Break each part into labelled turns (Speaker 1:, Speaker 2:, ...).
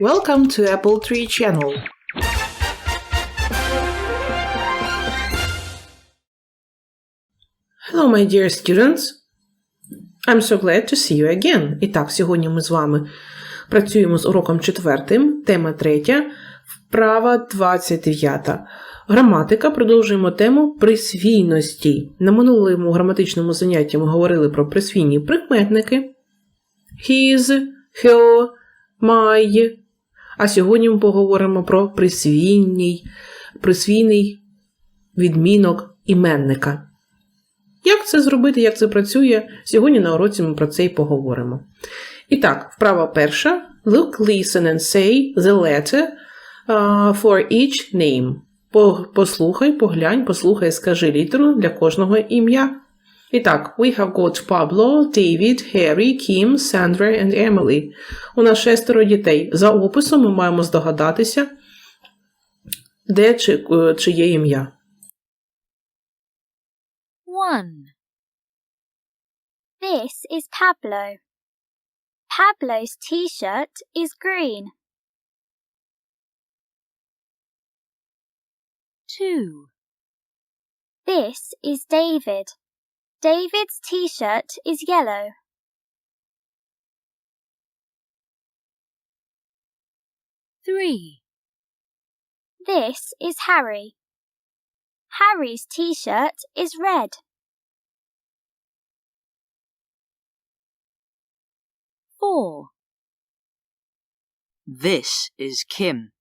Speaker 1: Welcome to Apple Tree Channel. Hello, my dear students. I'm so glad to see you again. І так, сьогодні ми з вами працюємо з уроком четвертим, тема третя, вправа 29. Граматика. Продовжуємо тему присвійності. На минулому граматичному занятті ми говорили про присвійні прикметники his, her, my. А сьогодні ми поговоримо про присвійний, присвійний відмінок іменника. Як це зробити, як це працює? Сьогодні на уроці ми про це і поговоримо. І так, вправа перша. Look, listen and say the letter for each name. Послухай, поглянь, послухай, скажи літеру для кожного ім'я. І we have got Pablo, David, Harry, Kim, Sandra and Emily. У нас шестеро дітей. За описом ми маємо здогадатися, де чи, е, чиє ім'я.
Speaker 2: 1. This is Pablo. Pablo's t shirt is green. 2. This is David. David's t shirt is yellow. 3. This is Harry. Harry's t shirt is red. 4.
Speaker 3: This is Kim.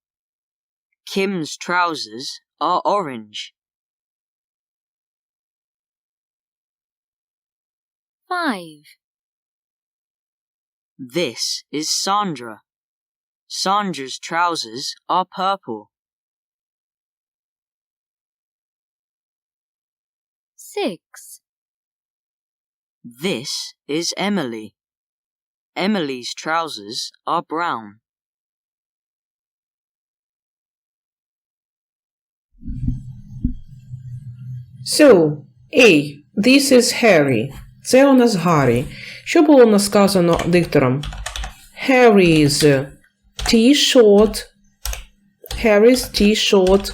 Speaker 3: Kim's trousers are orange.
Speaker 2: 5.
Speaker 3: This is Sandra. Sandra's trousers are purple.
Speaker 2: 6.
Speaker 3: This is Emily. Emily's trousers are brown.
Speaker 1: So, A. This is Harry. Це у нас Гаррі. Що було у нас сказано диктором? Harry's t-shirt. Harry's t-shirt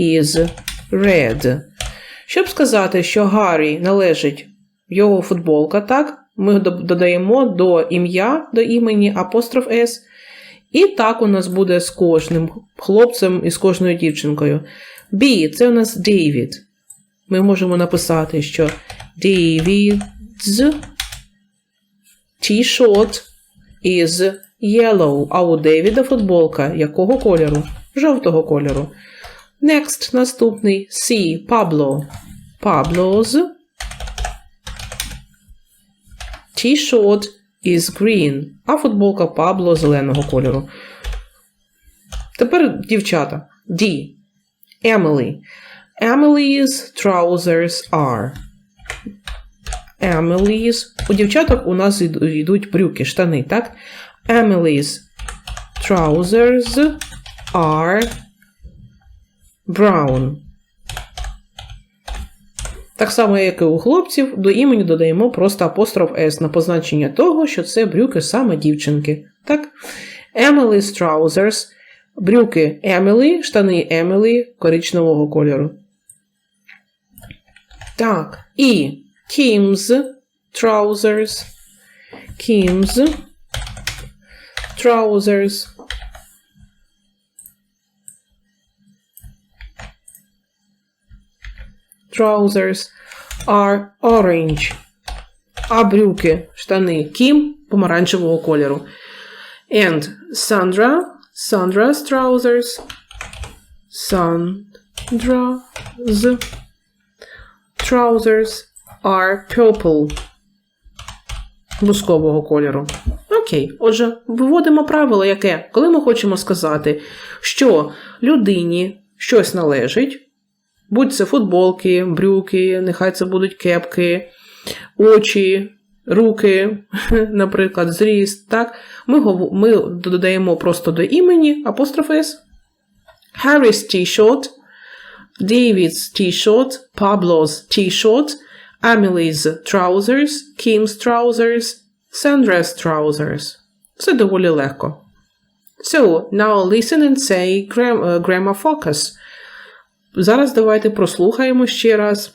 Speaker 1: is red. Щоб сказати, що Гаррі належить його футболка, так? Ми до- додаємо до ім'я, до імені апостроф S. І так у нас буде з кожним хлопцем і з кожною дівчинкою. B це у нас David. Ми можемо написати, що David's t-shirt is yellow, а у Девіда футболка якого кольору? Жовтого кольору. Next, наступний C. Pablo. Pablo's t-shirt is green, а футболка Пабло зеленого кольору. Тепер дівчата. D. Emily. Emily's trousers are. Emily's. У дівчаток у нас йдуть брюки, штани, так? Emily's trousers are brown. Так само, як і у хлопців, до імені додаємо просто апостроф S на позначення того, що це брюки саме дівчинки. Так? Emily's trousers. Брюки Емілі, штани Емілі коричневого кольору. Так, і Kim's trousers. Kim's trousers. Trousers are orange. А брюки, штани Кім помаранчевого кольору. And Sandra, Sandra's trousers. Sandra's trousers are purple. Бускового кольору. Окей, отже, виводимо правило яке? Коли ми хочемо сказати, що людині щось належить, будь це футболки, брюки, нехай це будуть кепки, очі, руки, наприклад, зріст, так, ми, ми додаємо просто до імені апостроф S. Harry's t-shirt, David's t-shirt, Pablo's t-shirt, Emily's trousers, Kim's trousers, Sandra's trousers. Це доволі легко. So, now listen and say gram- uh, grammar focus. Зараз давайте прослухаємо ще раз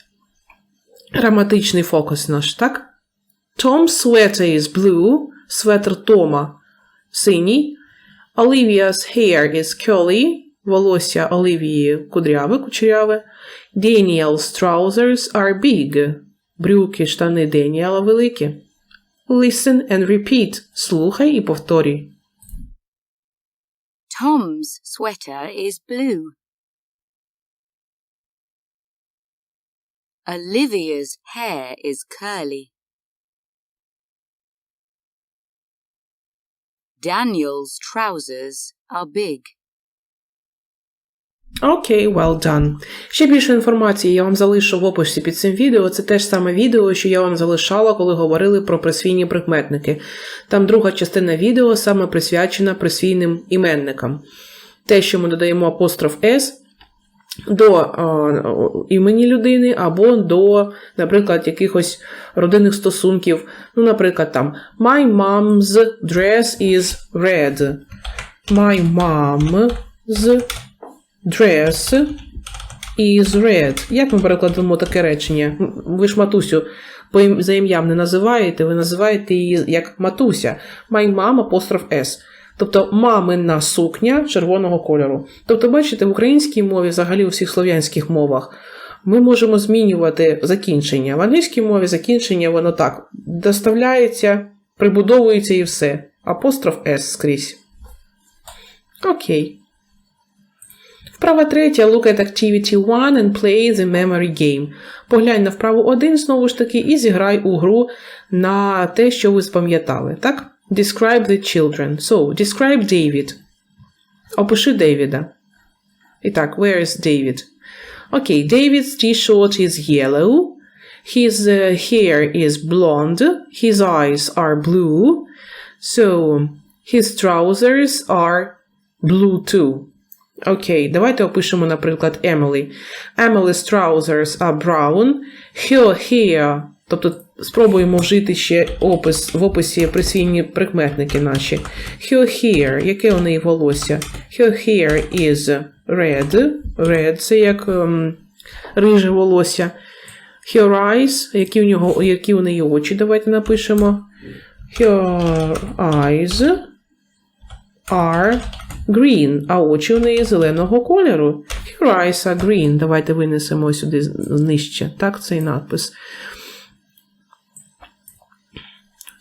Speaker 1: граматичний фокус наш, так? Tom's sweater is blue, светр Тома синій. Olivia's hair is curly, волосся Оливії кудряве, кучеряве. Daniel's trousers are big, брюки, штани Деніела великі. Listen and repeat, слухай і повторюй.
Speaker 4: Tom's sweater is blue. Olivia's hair is curly. Daniel's trousers are big.
Speaker 1: Окей, well done. Ще більше інформації я вам залишу в описі під цим відео. Це те ж саме відео, що я вам залишала, коли говорили про присвійні прикметники. Там друга частина відео саме присвячена присвійним іменникам. Те, що ми додаємо апостроф S до е, імені людини або до, наприклад, якихось родинних стосунків. Ну, наприклад, там My mom's dress is red. My mom's dress is red. Як ми перекладемо таке речення? Ви ж матусю за ім'ям не називаєте, ви називаєте її як матуся. My mom апостроф S. Тобто мамина сукня червоного кольору. Тобто, бачите, в українській мові, взагалі у всіх слов'янських мовах, ми можемо змінювати закінчення. В англійській мові закінчення воно так доставляється, прибудовується і все. Апостроф S скрізь. Окей. Вправа третя. Look at activity 1 and play the memory game. Поглянь на вправу 1, знову ж таки, і зіграй у гру на те, що ви спам'ятали. Так? Describe the children. So, describe David. Опиши Дейвіда. І так, where is David? Окей, David's t-shirt is yellow. His uh, hair is blonde. His eyes are blue. So, his trousers are blue too. Окей, давайте опишемо, наприклад, Emily. Emily's trousers are brown. Her hair, тобто спробуємо вжити ще опис в описі присвійні прикметники наші. Her hair, яке у неї волосся? Her hair is red. Red це як ем, риже волосся. Her eyes, які у, нього, які у неї очі, давайте напишемо. Her eyes are green, а очі у неї зеленого кольору. Her eyes are green. Давайте винесемо сюди нижче. Так, цей надпис.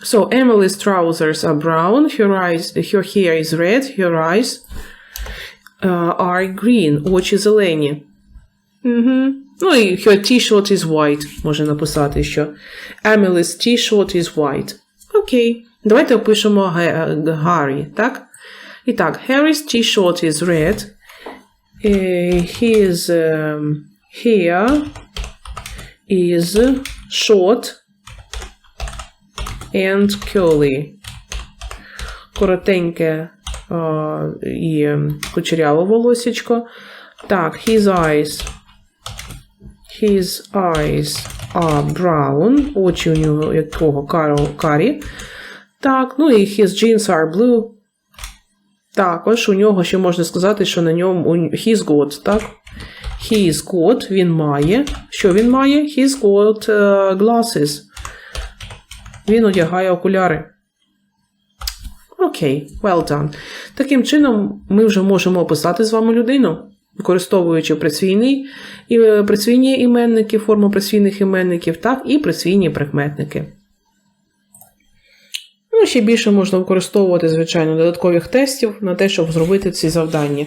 Speaker 1: So, Emily's trousers are brown, her eyes, her hair is red, her eyes uh, are green. Очі зелені. Угу. Ну і her t-shirt is white. Може написати, що Emily's t-shirt is white. Окей. Давайте опишемо Гаррі, так? І так, Harry's t-shirt is red. Eh, His um, hair is short and curly. Коротеньке а, і ем, кучеряве волосечко. Так, his eyes. His eyes are brown. Очі у нього якого каро- карі. Так, ну і his jeans are blue. Також у нього ще можна сказати, що на ньому he's got, так? He's got, він має. Що він має? He's got uh, glasses. Він одягає окуляри. Окей, well done. Таким чином, ми вже можемо описати з вами людину, використовуючи присвійний, і, е, присвійні іменники, форму присвійних іменників, так і присвійні прикметники. Ну, ще більше можна використовувати, звичайно, додаткових тестів на те, щоб зробити ці завдання.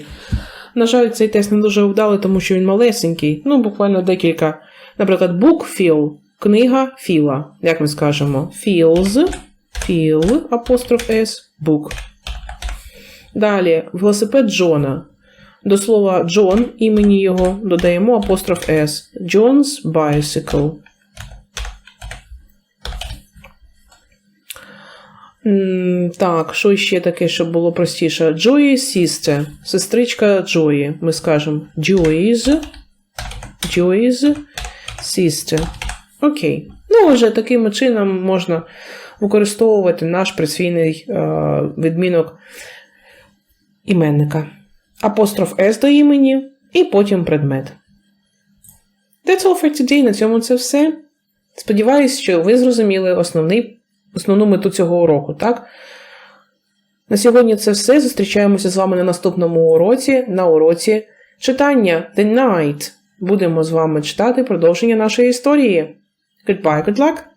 Speaker 1: На жаль, цей тест не дуже вдалий, тому що він малесенький. Ну, буквально декілька. Наприклад, book feel – книга філа. Як ми скажемо? Feels, feel, апостроф S, book. Далі, велосипед Джона. До слова Джон, імені його, додаємо апостроф S. John's bicycle. Так, що ще таке, щоб було простіше? Joey's sister. Сестричка Джої. Ми скажемо Joey's. Joey's sister. Окей. Ну, вже таким чином можна використовувати наш присвійний е, відмінок іменника. Апостроф S до імені і потім предмет. That's all for today. На цьому це все. Сподіваюсь, що ви зрозуміли основний, основну мету цього уроку, так? На сьогодні це все. Зустрічаємося з вами на наступному уроці, на уроці читання The Night. Будемо з вами читати продовження нашої історії. Goodbye, good luck!